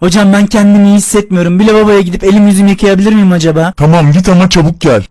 Hocam ben kendimi iyi hissetmiyorum. Bir lavaboya gidip elimi yüzümü yıkayabilir miyim acaba? Tamam git ama çabuk gel.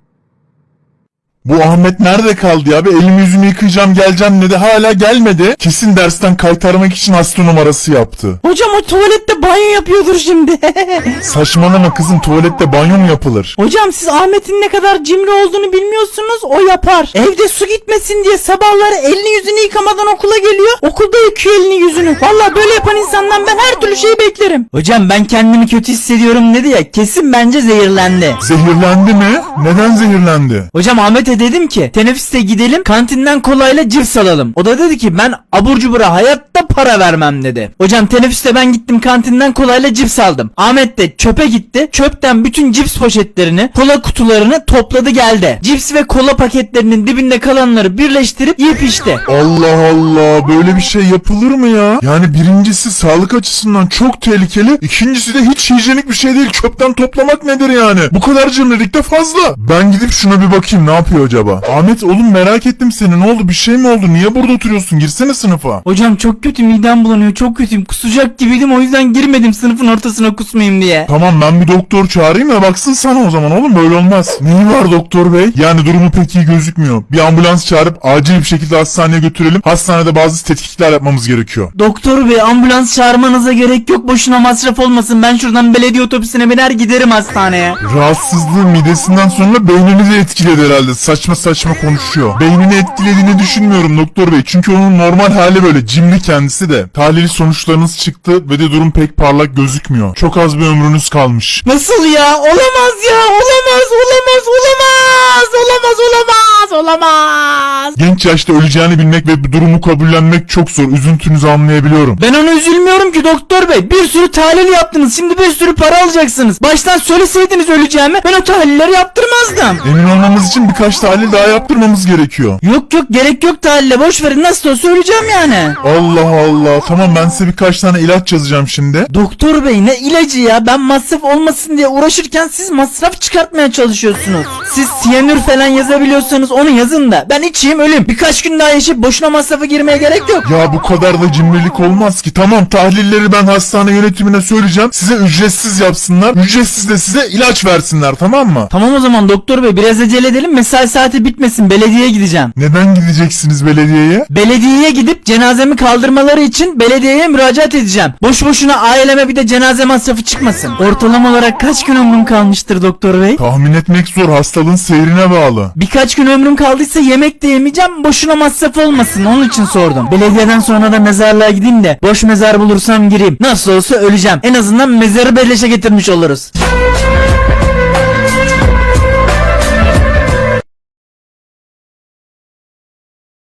Bu Ahmet nerede kaldı ya? Bir elimi yüzümü yıkayacağım geleceğim dedi. Hala gelmedi. Kesin dersten kaytarmak için hasta numarası yaptı. Hocam o tuvalette banyo yapıyordur şimdi. Saçmalama kızım tuvalette banyo mu yapılır? Hocam siz Ahmet'in ne kadar cimri olduğunu bilmiyorsunuz. O yapar. Evde su gitmesin diye sabahları elini yüzünü yıkamadan okula geliyor. Okulda yıkıyor elini yüzünü. Valla böyle yapan insandan ben her türlü şeyi beklerim. Hocam ben kendimi kötü hissediyorum dedi ya. Kesin bence zehirlendi. Zehirlendi mi? Neden zehirlendi? Hocam Dedim ki teneffüste gidelim kantinden kolayla cips alalım. O da dedi ki ben abur cubura hayatta para vermem dedi. Hocam teneffüste ben gittim kantinden kolayla cips aldım. Ahmet de çöpe gitti. Çöpten bütün cips poşetlerini, kola kutularını topladı geldi. Cips ve kola paketlerinin dibinde kalanları birleştirip yiyip içti. Allah Allah böyle bir şey yapılır mı ya? Yani birincisi sağlık açısından çok tehlikeli. İkincisi de hiç hijyenik bir şey değil. Çöpten toplamak nedir yani? Bu kadar cimrilik de fazla. Ben gidip şuna bir bakayım ne yapıyor acaba? Ahmet oğlum merak ettim seni. Ne oldu bir şey mi oldu? Niye burada oturuyorsun? Girsene sınıfa. Hocam çok kötü midem bulanıyor çok kötüyüm kusacak gibiydim o yüzden girmedim sınıfın ortasına kusmayayım diye. Tamam ben bir doktor çağırayım da baksın sana o zaman oğlum böyle olmaz. Neyi var doktor bey? Yani durumu pek iyi gözükmüyor. Bir ambulans çağırıp acil bir şekilde hastaneye götürelim. Hastanede bazı tetkikler yapmamız gerekiyor. Doktor bey ambulans çağırmanıza gerek yok boşuna masraf olmasın ben şuradan belediye otobüsüne biner giderim hastaneye. Rahatsızlığı midesinden sonra beynini de etkiledi herhalde. Saçma saçma konuşuyor. Beynini etkilediğini düşünmüyorum doktor bey. Çünkü onun normal hali böyle cimri kendisi de. Tahlil sonuçlarınız çıktı ve de durum pek parlak gözükmüyor. Çok az bir ömrünüz kalmış. Nasıl ya olamaz ya olamaz olamaz olamaz olamaz olamaz olamaz. Genç yaşta öleceğini bilmek ve bu durumu kabullenmek çok zor. Üzüntünüzü anlayabiliyorum. Ben onu üzülmüyorum ki doktor bey bir sürü tahlil yaptınız şimdi bir sürü para alacaksınız. Baştan söyleseydiniz öleceğimi ben o tahlilleri yaptırmazdım. Emin olmamız için birkaç tahlil daha yaptırmamız gerekiyor. Yok yok gerek yok tahlile boş verin nasıl olsa öleceğim yani. Allah Allah. Tamam ben size birkaç tane ilaç yazacağım şimdi. Doktor bey ne ilacı ya ben masraf olmasın diye uğraşırken siz masraf çıkartmaya çalışıyorsunuz. Siz siyanür falan yazabiliyorsanız onu yazın da ben içeyim ölüm. Birkaç gün daha yaşayıp boşuna masrafa girmeye gerek yok. Ya bu kadar da cimrilik olmaz ki. Tamam tahlilleri ben hastane yönetimine söyleyeceğim. Size ücretsiz yapsınlar. Ücretsiz de size ilaç versinler tamam mı? Tamam o zaman doktor bey biraz acele edelim mesai saati bitmesin belediyeye gideceğim. Neden gideceksiniz belediyeye? Belediyeye gidip cenazemi kaldırmaları için belediyeye müracaat edeceğim. Boş boşuna aileme bir de cenaze masrafı çıkmasın. Ortalama olarak kaç gün ömrüm kalmıştır doktor bey? Tahmin etmek zor. Hastalığın seyrine bağlı. Birkaç gün ömrüm kaldıysa yemek de yemeyeceğim boşuna masraf olmasın onun için sordum. Belediyeden sonra da mezarlığa gideyim de boş mezar bulursam gireyim. Nasıl olsa öleceğim. En azından mezarı beleşe getirmiş oluruz.